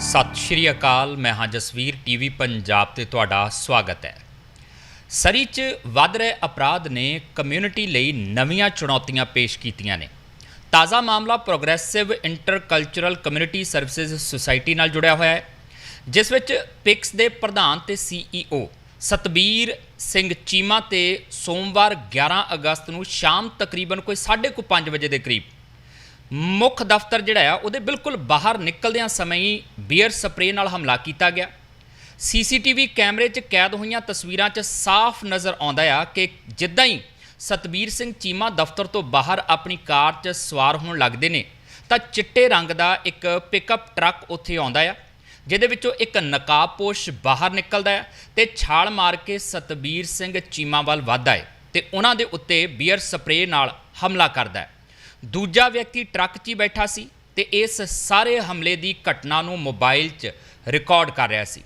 ਸਤਿ ਸ਼੍ਰੀ ਅਕਾਲ, ਮੈਂ ਹਾਂ ਜਸਵੀਰ ਟੀਵੀ ਪੰਜਾਬ ਤੇ ਤੁਹਾਡਾ ਸਵਾਗਤ ਹੈ। ਸਰੀ 'ਚ ਵੱਧ ਰਹੇ ਅਪਰਾਧ ਨੇ ਕਮਿਊਨਿਟੀ ਲਈ ਨਵੀਆਂ ਚੁਣੌਤੀਆਂ ਪੇਸ਼ ਕੀਤੀਆਂ ਨੇ। ਤਾਜ਼ਾ ਮਾਮਲਾ progressive intercultural community services society ਨਾਲ ਜੁੜਿਆ ਹੋਇਆ ਹੈ, ਜਿਸ ਵਿੱਚ ਪਿਕਸ ਦੇ ਪ੍ਰਧਾਨ ਤੇ ਸੀਈਓ ਸਤਬੀਰ ਸਿੰਘ ਚੀਮਾ ਤੇ ਸੋਮਵਾਰ 11 ਅਗਸਤ ਨੂੰ ਸ਼ਾਮ ਤਕਰੀਬਨ ਕੋਈ 5:30 ਵਜੇ ਦੇ ਕਰੀਬ ਮੁੱਖ ਦਫ਼ਤਰ ਜਿਹੜਾ ਆ, ਉਹਦੇ ਬਿਲਕੁਲ ਬਾਹਰ ਨਿਕਲਦਿਆਂ ਸਮੇਂ ਹੀ ਬੀਅਰ ਸਪਰੇਅ ਨਾਲ ਹਮਲਾ ਕੀਤਾ ਗਿਆ। ਸੀਸੀਟੀਵੀ ਕੈਮਰੇ 'ਚ ਕੈਦ ਹੋਈਆਂ ਤਸਵੀਰਾਂ 'ਚ ਸਾਫ਼ ਨਜ਼ਰ ਆਉਂਦਾ ਆ ਕਿ ਜਿੱਦਾਂ ਹੀ ਸਤਬੀਰ ਸਿੰਘ ਚੀਮਾ ਦਫ਼ਤਰ ਤੋਂ ਬਾਹਰ ਆਪਣੀ ਕਾਰ 'ਚ ਸਵਾਰ ਹੋਣ ਲੱਗਦੇ ਨੇ, ਤਾਂ ਚਿੱਟੇ ਰੰਗ ਦਾ ਇੱਕ ਪਿਕਅਪ ਟਰੱਕ ਉੱਥੇ ਆਉਂਦਾ ਆ, ਜਿਹਦੇ ਵਿੱਚੋਂ ਇੱਕ ਨਕਾਬਪੋਸ਼ ਬਾਹਰ ਨਿਕਲਦਾ ਹੈ ਤੇ ਛਾਲ ਮਾਰ ਕੇ ਸਤਬੀਰ ਸਿੰਘ ਚੀਮਾ ਵੱਲ ਵੱਧਦਾ ਹੈ ਤੇ ਉਹਨਾਂ ਦੇ ਉੱਤੇ ਬੀਅਰ ਸਪਰੇਅ ਨਾਲ ਹਮਲਾ ਕਰਦਾ ਹੈ ਦੂਜਾ ਵਿਅਕਤੀ ਟਰੱਕ 'ਚ ਹੀ ਬੈਠਾ ਸੀ ਤੇ ਇਸ ਸਾਰੇ ਹਮਲੇ ਦੀ ਘਟਨਾ ਨੂੰ ਮੋਬਾਈਲ 'ਚ ਰਿਕਾਰਡ ਕਰ ਰਿਹਾ ਸੀ।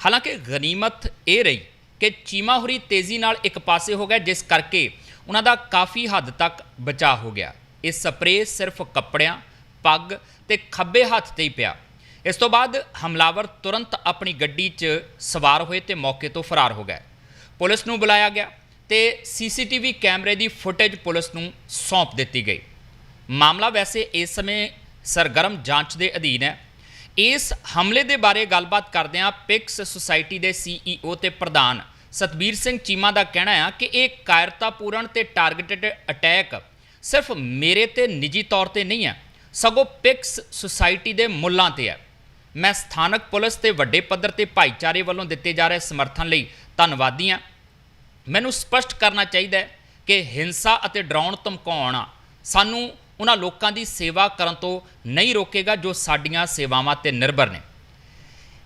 ਹਾਲਾਂਕਿ ਗਨੀਮਤ ਇਹ ਰਹੀ ਕਿ ਚੀਮਾ ਹੋਰੀ ਤੇਜ਼ੀ ਨਾਲ ਇੱਕ ਪਾਸੇ ਹੋ ਗਿਆ, ਜਿਸ ਕਰਕੇ ਉਹਨਾਂ ਦਾ ਕਾਫੀ ਹੱਦ ਤੱਕ ਬਚਾਅ ਹੋ ਗਿਆ। ਇਹ ਸਪਰੇਅ ਸਿਰਫ ਕੱਪੜਿਆਂ, ਪੱਗ ਤੇ ਖੱਬੇ ਹੱਥ ਤੇ ਹੀ ਪਿਆ। ਇਸ ਤੋਂ ਬਾਅਦ ਹਮਲਾਵਰ ਤੁਰੰਤ ਆਪਣੀ ਗੱਡੀ 'ਚ ਸਵਾਰ ਹੋਏ ਤੇ ਮੌਕੇ ਤੋਂ ਫਰਾਰ ਹੋ ਗਏ। ਪੁਲਿਸ ਨੂੰ ਬੁਲਾਇਆ ਗਿਆ ਤੇ ਸੀਸੀਟੀਵੀ ਕੈਮਰੇ ਦੀ ਫੁਟੇਜ ਪੁਲਿਸ ਨੂੰ ਸੌਂਪ ਦਿੱਤੀ ਗਈ। ਮਾਮਲਾ ਵੈਸੇ ਇਸ ਸਮੇਂ ਸਰਗਰਮ ਜਾਂਚ ਦੇ ਅਧੀਨ ਹੈ। ਇਸ ਹਮਲੇ ਦੇ ਬਾਰੇ ਗੱਲਬਾਤ ਕਰਦਿਆਂ ਪਿਕਸ ਸੁਸਾਇਟੀ ਦੇ ਸੀਈਓ ਤੇ ਪ੍ਰਧਾਨ ਸਤਬੀਰ ਸਿੰਘ ਚੀਮਾ ਦਾ ਕਹਿਣਾ ਹੈ ਕਿ ਇਹ ਕਾਇਰਤਾਪੂਰਨ ਤੇ ਟਾਰਗੇਟਡ ਅਟੈਕ ਸਿਰਫ ਮੇਰੇ ਤੇ ਨਿੱਜੀ ਤੌਰ ਤੇ ਨਹੀਂ ਹੈ, ਸਗੋਂ ਪਿਕਸ ਸੁਸਾਇਟੀ ਦੇ ਮੁੱਲਾਂ ਤੇ ਹੈ। ਮੈਂ ਸਥਾਨਕ ਪੁਲਿਸ ਤੇ ਵੱਡੇ ਪੱਧਰ ਤੇ ਭਾਈਚਾਰੇ ਵੱਲੋਂ ਦਿੱਤੇ ਜਾ ਰਹੇ ਸਮਰਥਨ ਲਈ ਧੰਨਵਾਦੀ ਹਾਂ। ਮੈਨੂੰ ਸਪਸ਼ਟ ਕਰਨਾ ਚਾਹੀਦਾ ਹੈ ਕਿ ਹਿੰਸਾ ਅਤੇ ਡਰਾਉਣ ਧਮਕਾਉਣਾ ਸਾਨੂੰ ਉਹਨਾਂ ਲੋਕਾਂ ਦੀ ਸੇਵਾ ਕਰਨ ਤੋਂ ਨਹੀਂ ਰੋਕੇਗਾ ਜੋ ਸਾਡੀਆਂ ਸੇਵਾਵਾਂ ਤੇ ਨਿਰਭਰ ਨੇ।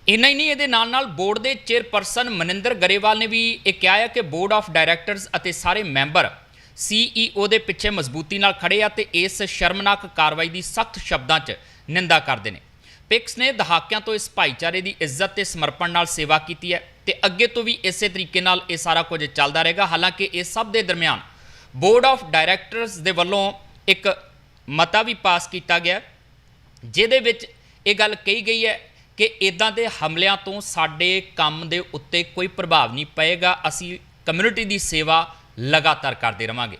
ਇੰਨਾ ਹੀ ਨਹੀਂ, ਇਹਦੇ ਨਾਲ ਨਾਲ ਬੋਰਡ ਦੇ ਚੇਅਰਪਰਸਨ ਮਨਿੰਦਰ ਗਰੇਵਾਲ ਨੇ ਵੀ ਇਹ ਕਿਹਾ ਹੈ ਕਿ ਬੋਰਡ ਆਫ ਡਾਇਰੈਕਟਰਸ ਅਤੇ ਸਾਰੇ ਮੈਂਬਰ ਸੀਈਓ ਦੇ ਪਿੱਛੇ ਮਜ਼ਬੂਤੀ ਨਾਲ ਖੜੇ ਆ ਤੇ ਇਸ ਸ਼ਰਮਨਾਕ ਕਾਰਵਾਈ ਦੀ ਸਖਤ ਸ਼ਬਦਾਂ 'ਚ ਨਿੰਦਾ ਕਰਦੇ ਨੇ। ਪਿਕਸ ਨੇ ਦਹਾਕਿਆਂ ਤੋਂ ਇਸ ਭਾਈਚਾਰੇ ਦੀ ਇੱਜ਼ਤ ਤੇ ਸਮਰਪਣ ਨਾਲ ਸੇਵਾ ਕੀਤੀ ਹੈ ਤੇ ਅੱਗੇ ਤੋਂ ਵੀ ਇਸੇ ਤਰੀਕੇ ਨਾਲ ਇਹ ਸਾਰਾ ਕੁਝ ਚੱਲਦਾ ਰਹੇਗਾ। ਹਾਲਾਂਕਿ ਇਹ ਸਭ ਦੇ ਦਰਮਿਆਨ ਬੋਰਡ ਆਫ ਡਾਇਰੈਕਟਰਸ ਦੇ ਵੱਲੋਂ ਇੱਕ ਮਤਾ ਵੀ ਪਾਸ ਕੀਤਾ ਗਿਆ। ਜਿਹਦੇ ਵਿੱਚ ਇਹ ਗੱਲ ਕਹੀ ਗਈ ਹੈ ਕਿ ਇਦਾਂ ਦੇ ਹਮਲਿਆਂ ਤੋਂ ਸਾਡੇ ਕੰਮ ਦੇ ਉੱਤੇ ਕੋਈ ਪ੍ਰਭਾਵ ਨਹੀਂ ਪਏਗਾ। ਅਸੀਂ ਕਮਿਊਨਿਟੀ ਦੀ ਸੇਵਾ ਲਗਾਤਾਰ ਕਰਦੇ ਰਵਾਂਗੇ।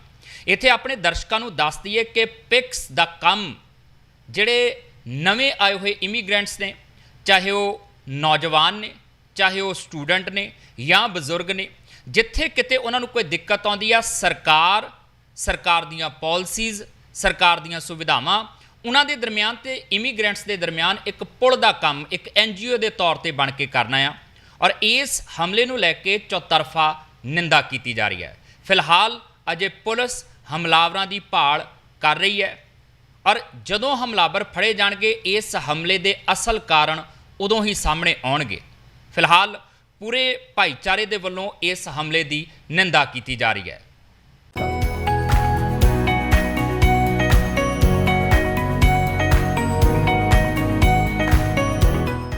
ਇੱਥੇ ਆਪਣੇ ਦਰਸ਼ਕਾਂ ਨੂੰ ਦੱਸ ਦਈਏ ਕਿ ਪਿਕਸ ਦਾ ਕੰਮ ਜਿਹੜੇ ਨਵੇਂ ਆਏ ਹੋਏ ਇਮੀਗ੍ਰੈਂਟਸ ਨੇ, ਚਾਹੇ ਉਹ ਨੌਜਵਾਨ ਨੇ, ਚਾਹੇ ਉਹ ਸਟੂਡੈਂਟ ਨੇ ਜਾਂ ਬਜ਼ੁਰਗ ਨੇ, ਜਿੱਥੇ ਕਿਤੇ ਉਹਨਾਂ ਨੂੰ ਕੋਈ ਦਿੱਕਤ ਆਉਂਦੀ ਆ, ਸਰਕਾਰ ਸਰਕਾਰ ਦੀਆਂ ਪਾਲਿਸੀਜ਼ ਸਰਕਾਰ ਦੀਆਂ ਸੁਵਿਧਾਵਾਂ, ਉਹਨਾਂ ਦੇ ਦਰਮਿਆਨ ਤੇ ਇਮੀਗ੍ਰੈਂਟਸ ਦੇ ਦਰਮਿਆਨ ਇੱਕ ਪੁਲ ਦਾ ਕੰਮ, ਇੱਕ ਐਨਜੀਓ ਦੇ ਤੌਰ ਤੇ ਬਣ ਕੇ ਕਰਨਾ ਆ। ਔਰ ਇਸ ਹਮਲੇ ਨੂੰ ਲੈ ਕੇ ਚੌਤਰਫਾ ਨਿੰਦਾ ਕੀਤੀ ਜਾ ਰਹੀ ਹੈ। ਫਿਲਹਾਲ ਅਜੇ ਪੁਲਿਸ ਹਮਲਾਵਰਾਂ ਦੀ ਭਾਲ ਕਰ ਰਹੀ ਹੈ। ਔਰ ਜਦੋਂ ਹਮਲਾਵਰ ਫੜੇ ਜਾਣਗੇ, ਇਸ ਹਮਲੇ ਦੇ ਅਸਲ ਕਾਰਨ ਉਦੋਂ ਹੀ ਸਾਹਮਣੇ ਆਉਣਗੇ। ਫਿਲਹਾਲ ਪੂਰੇ ਭਾਈਚਾਰੇ ਦੇ ਵੱਲੋਂ ਇਸ ਹਮਲੇ ਦੀ ਨਿੰਦਾ ਕੀਤੀ ਜਾ ਰਹੀ ਹੈ।